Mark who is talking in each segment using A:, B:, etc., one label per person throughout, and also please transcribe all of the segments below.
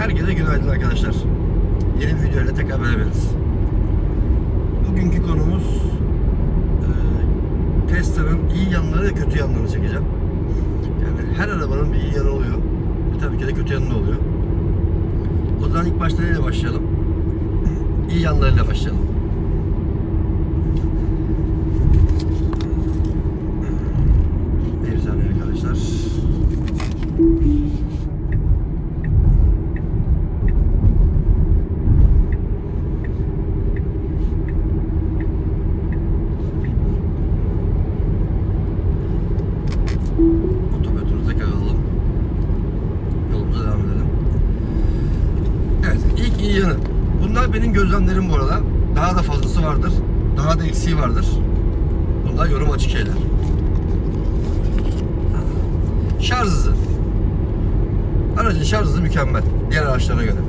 A: Herkese günaydın arkadaşlar. Yeni bir video ile tekrar beraberiz. Bugünkü konumuz e, Tesla'nın iyi yanları ve kötü yanlarını çekeceğim. Yani her arabanın bir iyi yanı oluyor. E, tabii ki de kötü yanı da oluyor. O zaman ilk başta neyle başlayalım? İyi yanlarıyla başlayalım. Bir saniye arkadaşlar. Otometrimize alalım. Yolumuza devam edelim. Evet, ilk iyi yanı. Bunlar gözlemlerim bu arada. Daha da fazlası vardır. Daha da eksiği vardır. Bunlar yorum açık şeyler. Şarj hızı. Aracın şarj hızı mükemmel. Diğer araçlara göre.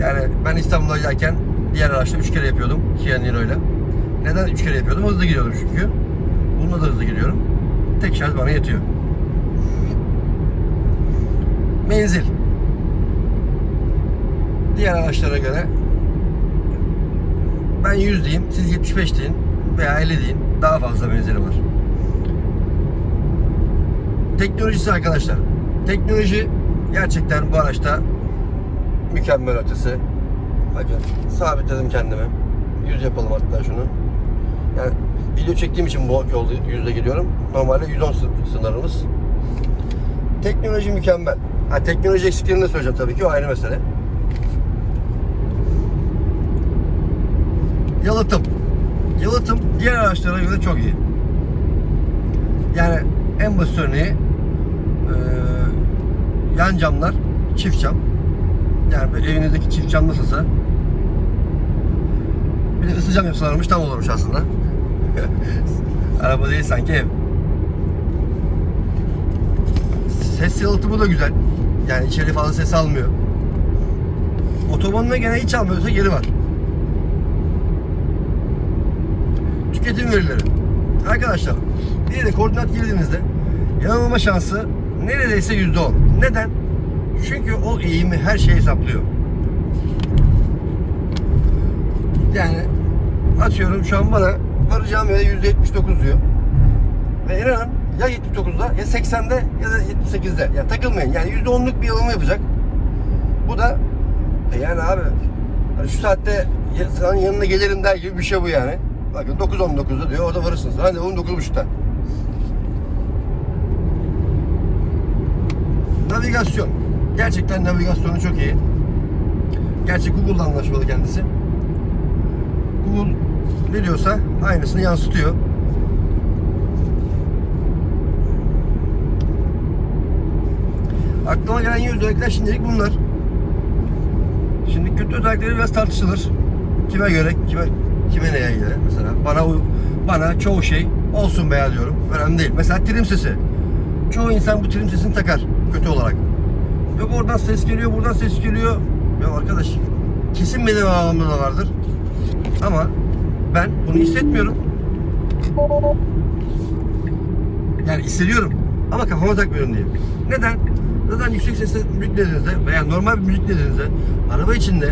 A: Yani ben İstanbul'a giderken diğer araçla 3 kere yapıyordum Kia Niro ile. Neden 3 kere yapıyordum? Hızlı gidiyordum çünkü. Bununla da hızlı gidiyorum. Tek şarj bana yetiyor. Menzil. Diğer araçlara göre ben 100 diyeyim, siz 75 deyin veya 50 deyin. Daha fazla menzili var. Teknolojisi arkadaşlar. Teknoloji gerçekten bu araçta mükemmel ötesi. Bakın sabitledim kendimi. 100 yapalım hatta şunu. Yani video çektiğim için bu yolda yüzde gidiyorum. Normalde 110 sı- sınırımız. Teknoloji mükemmel. Ha, teknoloji eksiklerini de söyleyeceğim tabii ki o ayrı mesele. Yalıtım. Yalıtım diğer araçlara göre çok iyi. Yani en basit örneği eee, yan camlar çift cam. Yani böyle evinizdeki çift cam nasılsa bir de ısı cam yapsalarmış tam olurmuş aslında. Araba değil sanki ev. Ses yalıtımı da güzel. Yani içeri fazla ses almıyor. Otobanına gene hiç almıyorsa geri var. Tüketim verileri. Arkadaşlar bir yere koordinat girdiğinizde yanılma şansı neredeyse yüzde on. Neden? Çünkü o eğimi her şeyi hesaplıyor. Yani atıyorum şu an bana varacağım yere yüzde 79 diyor. Ve inanın ya 79'da ya 80'de ya da 78'de. Yani takılmayın. Yani yüzde onluk bir yanılma yapacak. Bu da e yani abi hani şu saatte ya- senin yanına gelirim der gibi bir şey bu yani. Bakın 9.19'da diyor orada varırsınız. Hani 19.30'da. Navigasyon. Gerçekten navigasyonu çok iyi. Gerçi Google'la anlaşmalı kendisi. Google ne diyorsa aynısını yansıtıyor. Aklıma gelen iyi özellikler şimdilik bunlar. Şimdi kötü özellikleri biraz tartışılır. Kime göre, kime kime neye göre mesela. Bana bana çoğu şey olsun veya diyorum. Önemli değil. Mesela trim sesi. Çoğu insan bu trim sesini takar kötü olarak. Yok oradan ses geliyor, buradan ses geliyor. Ya arkadaş kesin benim ağlamda da vardır. Ama ben bunu hissetmiyorum. Yani hissediyorum. Ama kafama takmıyorum diyeyim. Neden? Zaten yüksek sesle müzik dinlediğinizde veya normal bir müzik dinlediğinizde araba içinde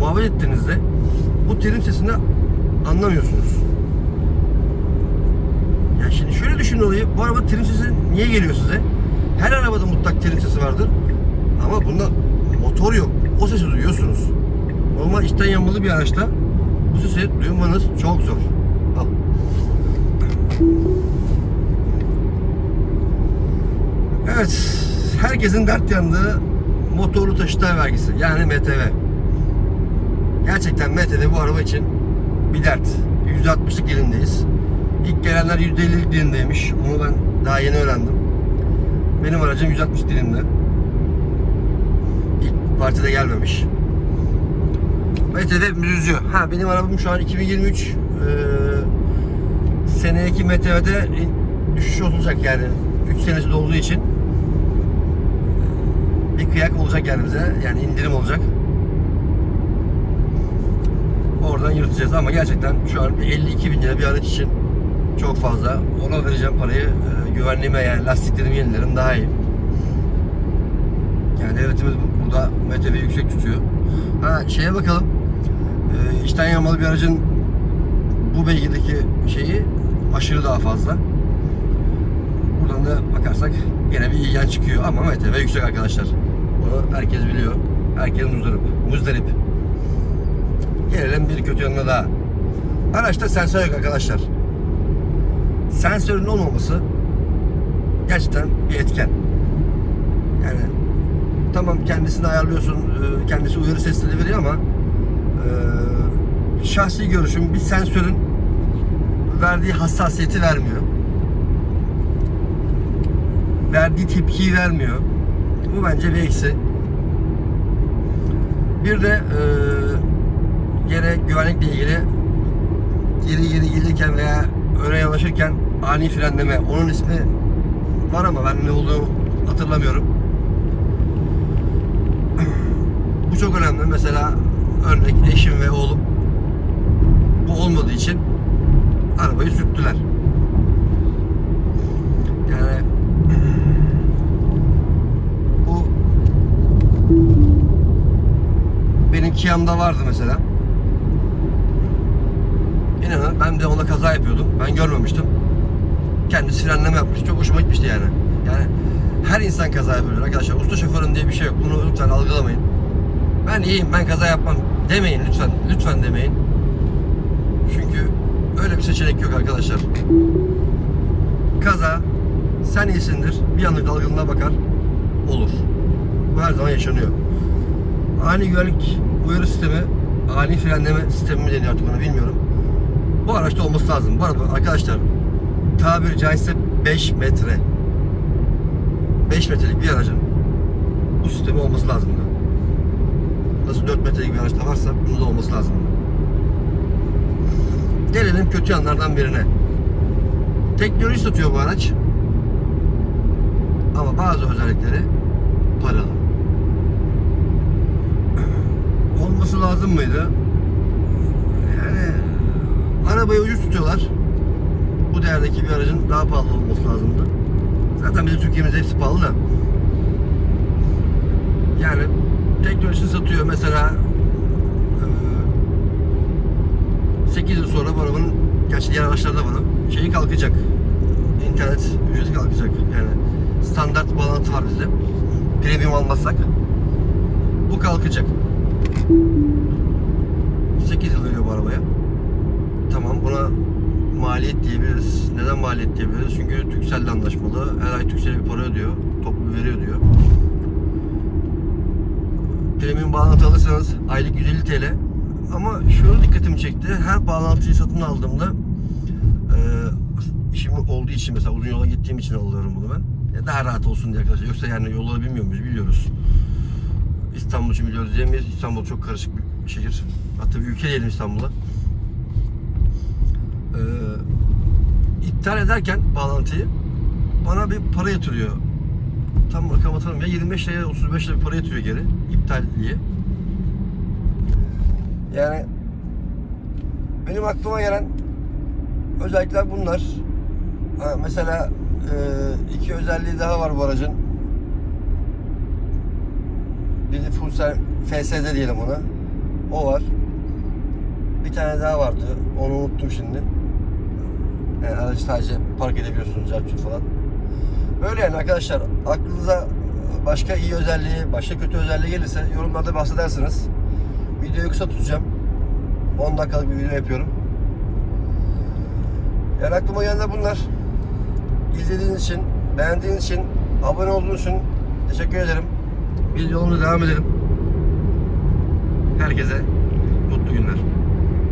A: muhabbet ettiğinizde bu terim sesini anlamıyorsunuz. Ya şimdi şöyle düşünün olayı. Bu araba trim sesi niye geliyor size? Her arabada mutlak trim sesi vardır. Ama bunda motor yok. O sesi duyuyorsunuz. Normal içten yanmalı bir araçta bu sesi duymanız çok zor. Al. Evet, herkesin dert yandığı motorlu taşıtlar vergisi yani MTV. Gerçekten MTV bu araba için bir dert. %60'lık dilimdeyiz. İlk gelenler %50'lik dilimdeymiş. Onu ben daha yeni öğrendim. Benim aracım 160 dilimde. İlk partide gelmemiş. MTV üzüyor. Ha benim arabam şu an 2023 eee seneki MTV'de düşüş olacak yani 3 senesi dolduğu için bir kıyak olacak yani. Yani indirim olacak. Oradan yırtacağız ama gerçekten şu an 52 bin lira bir araç için çok fazla. Ona vereceğim parayı e, güvenliğime yani lastiklerimi yenilerim daha iyi. Yani devletimiz bu- burada MTV yüksek tutuyor. Ha şeye bakalım. Ee, içten yanmalı bir aracın bu beygir'deki şeyi aşırı daha fazla. Buradan da bakarsak yine bir iyi yan çıkıyor ama MTV yüksek arkadaşlar. Bunu herkes biliyor. Herkes muzdarip. Muzdarip. Gelelim bir kötü yanına daha. Araçta sensör yok arkadaşlar. Sensörün olmaması gerçekten bir etken. Yani tamam kendisini ayarlıyorsun, e, kendisi uyarı sesleri veriyor ama e, şahsi görüşüm bir sensörün verdiği hassasiyeti vermiyor. Verdiği tepkiyi vermiyor. Bu bence bir eksi. Bir de e, yine güvenlikle ilgili geri geri gelirken veya öne yanaşırken ani frenleme. Onun ismi var ama ben ne olduğunu hatırlamıyorum. Bu çok önemli. Mesela örnek eşim ve oğlum bu olmadığı için arabayı sürttüler. Yani bu benim Kia'mda vardı mesela. İnanın ben de ona kaza yapıyordum. Ben görmemiştim. Kendisi frenleme yapmış. Çok hoşuma gitmişti yani. Yani her insan kaza yapıyor arkadaşlar. Usta şoförün diye bir şey yok. Bunu lütfen algılamayın. Ben iyiyim, ben kaza yapmam demeyin lütfen. Lütfen demeyin. Çünkü öyle bir seçenek yok arkadaşlar. Kaza sen iyisindir. Bir anlık dalgınlığa bakar. Olur. Bu her zaman yaşanıyor. Ani güvenlik uyarı sistemi, ani frenleme sistemi mi deniyor artık onu bilmiyorum. Bu araçta olması lazım. Bu araba arkadaşlar tabiri caizse 5 metre 5 metrelik bir aracın bu sistemi olması lazımdı. Nasıl 4 metrelik bir araçta varsa bunda da olması lazımdı. Gelelim kötü yanlardan birine. Teknoloji satıyor bu araç. Ama bazı özellikleri paralı. Olması lazım mıydı? Arabayı ucuz tutuyorlar. Bu değerdeki bir aracın daha pahalı olması lazımdı. Zaten bizim Türkiye'mizde hepsi pahalı da. Yani teknolojisini satıyor mesela eee, 8 yıl sonra bu arabanın gerçi diğer araçlarda var şeyi kalkacak. İnternet ücreti kalkacak. Yani standart bağlantı var bizde. Premium almazsak bu kalkacak. 8 yıl veriyor bu arabaya. Tamam buna maliyet diyebiliriz. Neden maliyet diyebiliriz? Çünkü Türkcell'le anlaşmalı. Her ay Türkcell'e bir para ödüyor. Toplu veriyor diyor. Premium bağlantı alırsanız aylık 150 TL. Ama şunu dikkatimi çekti. Her bağlantıyı satın aldığımda e, işim olduğu için mesela uzun yola gittiğim için alıyorum bunu ben. Ya daha rahat olsun diye arkadaşlar. Yoksa yani yolları bilmiyor muyuz? Biliyoruz. İstanbul için biliyoruz diyemeyiz. İstanbul çok karışık bir şehir. Hatta bir ülke diyelim İstanbul'a. Ee, iptal ederken bağlantıyı bana bir para yatırıyor. Tam rakam hatırlamıyorum. Ya 25 liraya 35 lira bir para yatırıyor geri. iptal diye. Yani benim aklıma gelen özellikler bunlar. Ha, mesela e, iki özelliği daha var bu aracın. Biri full FSD diyelim ona. O var. Bir tane daha vardı. Onu unuttum şimdi. Yani aracı sadece park edebiliyorsunuz cartçut falan. Böyle yani arkadaşlar aklınıza başka iyi özelliği, başka kötü özelliği gelirse yorumlarda bahsedersiniz. Videoyu kısa tutacağım. 10 dakikalık bir video yapıyorum. Yani aklıma gelenler bunlar. İzlediğiniz için, beğendiğiniz için, abone olduğunuz için teşekkür ederim. Biz yolumuza devam edelim. Herkese mutlu günler.